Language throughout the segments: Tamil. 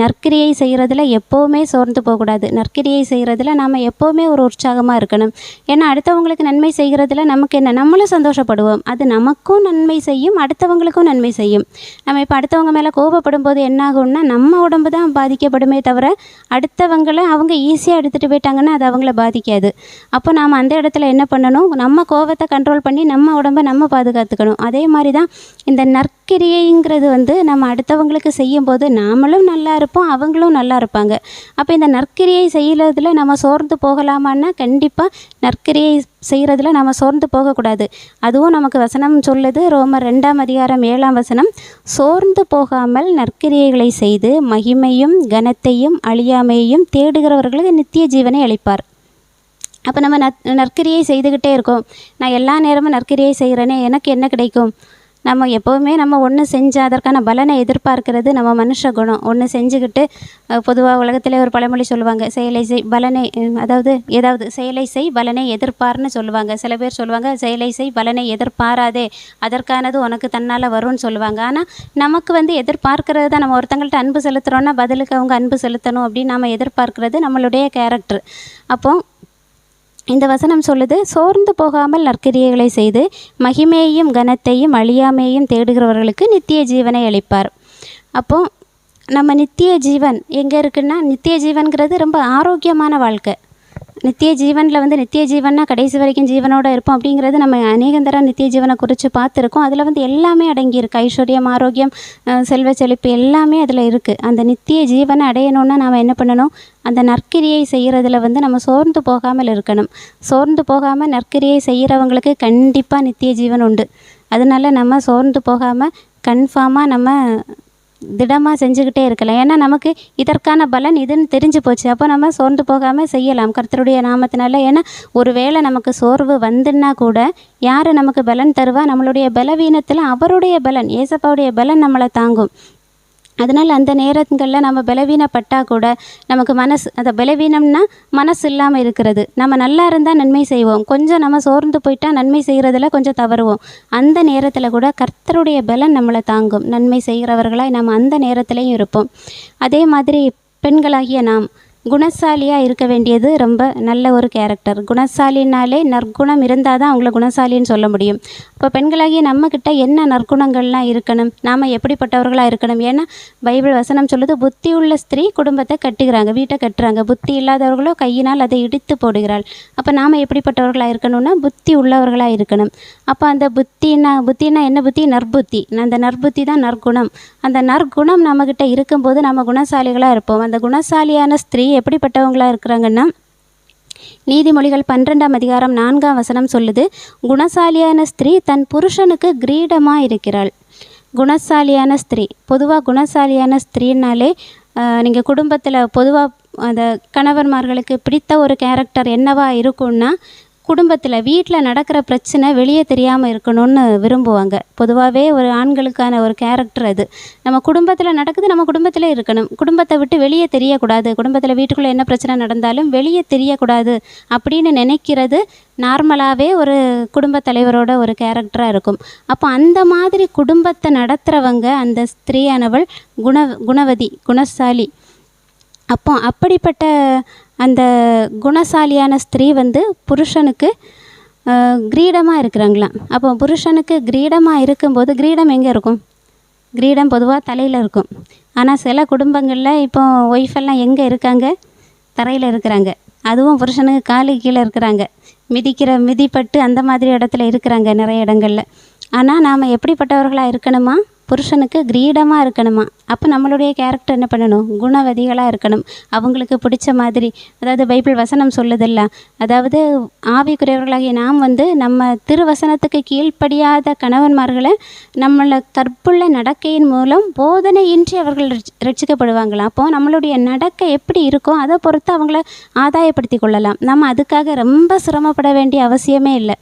நற்கிரியை செய்கிறதுல எப்போவுமே சோர்ந்து போகக்கூடாது. நற்கிரியை செய்கிறதுல நாம் எப்போவுமே ஒரு உற்சாகமாக இருக்கணும். ஏன்னா அடுத்தவங்களுக்கு நன்மை செய்கிறதுல நமக்கு என்ன? நம்மளும் சந்தோஷப்படுவோம். அது நமக்கும் நன்மை செய்யும் அடுத்தவங்களுக்கும் நன்மை செய்யும். நம்ம இப்போ அடுத்தவங்க மேலே கோபப்படும் போது என்னாகும்னா நம்ம உடம்பு தான் பாதிக்கப்படுமே தவிர அடுத்தவங்களை அவங்க ஈஸியாக எடுத்துகிட்டு போயிட்டாங்கன்னா அது அவங்கள பாதிக்காது. அப்போ நாம் அந்த இடத்துல என்ன பண்ணணும்? நம்ம கோபத்தை கண்ட்ரோல் பண்ணி நம்ம உடம்பை நம்ம பாதுகாத்துக்கணும். அதே மாதிரி தான் இந்த நற்கிரியைங்கிறது வந்து நம்ம அடுத்தவங்களுக்கு செய்யும்போது நாமளும் நல்லா இருப்போம் அவங்களும் நல்லா இருப்பாங்க. அப்போ இந்த நற்கிரியை செய்கிறதுல நம்ம சோர்ந்து போகலாமான்னா கண்டிப்பாக நற்கிரியை செய்கிறதுல நம்ம சோர்ந்து போகக்கூடாது. அதுவும் நமக்கு வசனம் சொல்லுது ரோமர் ரெண்டாம் அதிகாரம் ஏழாம் வசனம் சோர்ந்து போகாமல் நற்கிரியைகளை செய்து மகிமையும் கனத்தையும் அழியாமையையும் தேடுகிறவர்களுக்கு நித்திய ஜீவனை அளிப்பார். அப்போ நம்ம நற் நற்கிரியை செய்துக்கிட்டே இருக்கோம். நான் எல்லா நேரமும் நற்கிரியை செய்கிறேனே எனக்கு என்ன கிடைக்கும்? நம்ம எப்போவுமே நம்ம ஒன்று செஞ்சு அதற்கான பலனை எதிர்பார்க்கிறது நம்ம மனுஷ குணம். ஒன்று செஞ்சுக்கிட்டு பொதுவாக உலகத்திலே ஒரு பழமொழி சொல்லுவாங்க செயலை செய் பலனை அதாவது ஏதாவது செயலை செய் பலனை எதிர்பார்ன்னு சொல்லுவாங்க. சில பேர் சொல்லுவாங்க செயலை செய் பலனை எதிர்பாராதே அதற்கானது உனக்கு தன்னால் வரும்னு சொல்லுவாங்க. ஆனால் நமக்கு வந்து எதிர்பார்க்கறது தான். நம்ம ஒருத்தங்கள்ட்ட அன்பு செலுத்துகிறோன்னா பதிலுக்கு அவங்க அன்பு செலுத்தணும் அப்படின்னு நம்ம எதிர்பார்க்கறது நம்மளுடைய கேரக்டர் அப்போது இந்த வசனம் சொல்லுது சோர்ந்து போகாமல் நற்கிரியைகளை செய்து மகிமையையும் கனத்தையும் அழியாமையையும் தேடுகிறவர்களுக்கு நித்திய ஜீவனை அளிப்பார். அப்போ நம்ம நித்திய ஜீவன் எங்கே இருக்குன்னா நித்திய ஜீவன்கிறது ரொம்ப ஆரோக்கியமான வாழ்க்கை. நித்திய ஜீவனில் வந்து நித்திய ஜீவன்னா கடைசி வரைக்கும் ஜீவனோட இருப்போம் அப்படிங்கிறது நம்ம அநேகந்தரம் நித்திய ஜீவனை குறித்து பார்த்துருக்கோம். அதில் வந்து எல்லாமே அடங்கியிருக்கு. ஐஸ்வர்யம் ஆரோக்கியம் செல்வ செழிப்பு எல்லாமே அதில் இருக்குது அந்த நித்திய ஜீவனை அடையணும்னா நாம் என்ன பண்ணணும்? அந்த நற்கிரியை செய்கிறதுல வந்து நம்ம சோர்ந்து போகாமல் இருக்கணும். சோர்ந்து போகாமல் நற்கிரியை செய்கிறவங்களுக்கு கண்டிப்பாக நித்திய ஜீவன் உண்டு. அதனால நம்ம சோர்ந்து போகாமல் கன்ஃபார்மாக நம்ம திடமாக செஞ்சுக்கிட்டே இருக்கலாம். ஏன்னா நமக்கு இதற்கான பலன் இதுன்னு தெரிஞ்சு போச்சு. அப்போ நம்ம சோர்ந்து போகாமல் செய்யலாம். கர்த்தருடைய நாமத்தினால. ஏன்னா ஒருவேளை நமக்கு சோர்வு வந்துன்னா கூட யார் நமக்கு பலன் தருவா? நம்மளுடைய பலவீனத்தில் அவருடைய பலன் ஏசப்பாவுடைய பலன் நம்மளை தாங்கும். அதனால் அந்த நேரங்களில் நம்ம பலவீனப்பட்டால் கூட நமக்கு மனசு அந்த பலவீனம்னா மனசு இல்லாமல் இருக்கிறது. நம்ம நல்லா இருந்தால் நன்மை செய்வோம். கொஞ்சம் நம்ம சோர்ந்து போயிட்டால் நன்மை செய்கிறதுல கொஞ்சம் தவறுவோம். அந்த நேரத்தில் கூட கர்த்தருடைய பலன் நம்மளை தாங்கும். நன்மை செய்கிறவர்களாய் நம்ம அந்த நேரத்துலையும் இருப்போம். அதே மாதிரி பெண்களாகிய நாம் குணசாலியாக இருக்க வேண்டியது ரொம்ப நல்ல ஒரு கேரக்டர். குணசாலினாலே நற்குணம் இருந்தால் தான் அவங்கள குணசாலின்னு சொல்ல முடியும். இப்போ பெண்களாகிய நம்மக்கிட்ட என்ன நற்குணங்கள்லாம் இருக்கணும்? நாம் எப்படிப்பட்டவர்களாக இருக்கணும்? ஏன்னா பைபிள் வசனம் சொல்லுது புத்தி உள்ள ஸ்திரீ குடும்பத்தை கட்டுகிறாங்க வீட்டை கட்டுறாங்க. புத்தி இல்லாதவர்களோ கையினால் அதை இடித்து போடுகிறாள். அப்போ நாம் எப்படிப்பட்டவர்களாக இருக்கணும்னா புத்தி உள்ளவர்களாக இருக்கணும். அப்போ அந்த புத்தினா புத்தினா என்ன புத்தி? நற்புத்தி. அந்த நற்புத்தி தான் நற்குணம். அந்த நற்குணம் நம்மக்கிட்ட இருக்கும்போது நம்ம குணசாலிகளாக இருப்போம். அந்த குணசாலியான ஸ்திரீ எப்படிப்பட்டவங்களாக இருக்கிறாங்கன்னா நீதிமொழிகள் பன்னிரெண்டாம் அதிகாரம் நான்காம் வசனம் சொல்லுது குணசாலியான ஸ்திரீ தன் புருஷனுக்கு கிரீடமாக இருக்கிறாள் குணசாலியான ஸ்திரீ பொதுவாக குணசாலியான ஸ்திரீனாலே நீங்கள் குடும்பத்தில் பொதுவாக அந்த கணவன்மார்களுக்கு பிடித்த ஒரு கேரக்டர் என்னவா இருக்கும்னா குடும்பத்தில் வீட்டில் நடக்கிற பிரச்சனை வெளியே தெரியாமல் இருக்கணும்னு விரும்புவாங்க. பொதுவாகவே ஒரு ஆண்களுக்கான ஒரு கேரக்டர் அது. நம்ம குடும்பத்தில் நடக்குது நம்ம குடும்பத்திலே இருக்கணும். குடும்பத்தை விட்டு வெளியே தெரியக்கூடாது. குடும்பத்தில் வீட்டுக்குள்ளே என்ன பிரச்சனை நடந்தாலும் வெளியே தெரியக்கூடாது அப்படின்னு நினைக்கிறது நார்மலாகவே ஒரு குடும்பத் தலைவரோட ஒரு கேரக்டராக இருக்கும். அப்போ அந்த மாதிரி குடும்பத்தை நடத்துகிறவங்க அந்த ஸ்திரீயானவள் குண குணவதி குணசாலி. அப்போ அப்படிப்பட்ட அந்த குணசாலியான ஸ்திரீ வந்து புருஷனுக்கு கிரீடமாக இருக்கிறாங்களாம் அப்போ புருஷனுக்கு கிரீடமாக இருக்கும்போது கிரீடம் எங்கே இருக்கும்? கிரீடம் பொதுவாக தலையில் இருக்கும். ஆனால் சில குடும்பங்களில் இப்போ ஒய்ஃபெல்லாம் எங்கே இருக்காங்க? தரையில் இருக்கிறாங்க. அதுவும் புருஷனுக்கு காலு கீழே இருக்கிறாங்க. மிதிக்கிற மிதிப்பட்டு அந்த மாதிரி இடத்துல இருக்கிறாங்க நிறைய இடங்களில். ஆனால் நாம் எப்படிப்பட்டவர்களாக இருக்கணுமா? புருஷனுக்கு கிரீடமாக இருக்கணுமா? அப்போ நம்மளுடைய கேரக்டர் என்ன பண்ணணும்? குணவதிகளாக இருக்கணும். அவங்களுக்கு பிடிச்ச மாதிரி அதாவது பைபிள் வசனம் சொல்லுதில்ல அதாவது ஆவிக்குரியவர்களாகிய நாம் வந்து நம்ம திருவசனத்துக்கு கீழ்ப்படியாத கணவன்மார்களை நம்மளை கற்புள்ள நடக்கையின் மூலம் போதனையின்றி அவர்கள் ரட்சி- ரட்சிக்கப்படுவாங்களாம் அப்போது நம்மளுடைய நடக்கை எப்படி இருக்கோ அதை பொறுத்து அவங்கள ஆதாயப்படுத்தி கொள்ளலாம். நம்ம அதுக்காக ரொம்ப சிரமப்பட வேண்டிய அவசியமே இல்லை.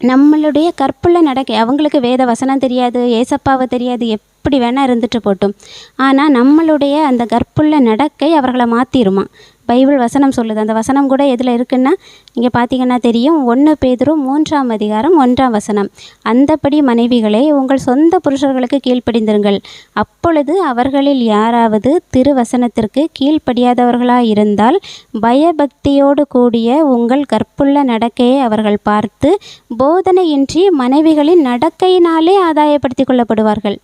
நம்மளுடைய கற்புள்ள நடக்கை அவங்களுக்கு வேத வசனம் தெரியாது ஏசப்பாவை தெரியாது எப்படி வேணால் இருந்துட்டு போட்டும். ஆனால் நம்மளுடைய அந்த கற்புள்ள நடக்கை அவர்களை மாற்றிருமா பைபிள் வசனம் சொல்லுது. அந்த வசனம் கூட எதில் இருக்குன்னா நீங்கள் பார்த்தீங்கன்னா தெரியும் ஒன்று பேதரும் மூன்றாம் அதிகாரம் ஒன்றாம் வசனம். அந்தப்படி மனைவிகளே உங்கள் சொந்த புருஷர்களுக்கு கீழ்ப்படிந்திருங்கள். அப்பொழுது அவர்களில் யாராவது திருவசனத்திற்கு கீழ்ப்படியாதவர்களாக இருந்தால் பயபக்தியோடு கூடிய உங்கள் கற்புள்ள நடக்கையை அவர்கள் பார்த்து போதனையின்றி மனைவிகளின் நடக்கையினாலே ஆதாயப்படுத்திக் கொள்ளப்படுவார்கள்.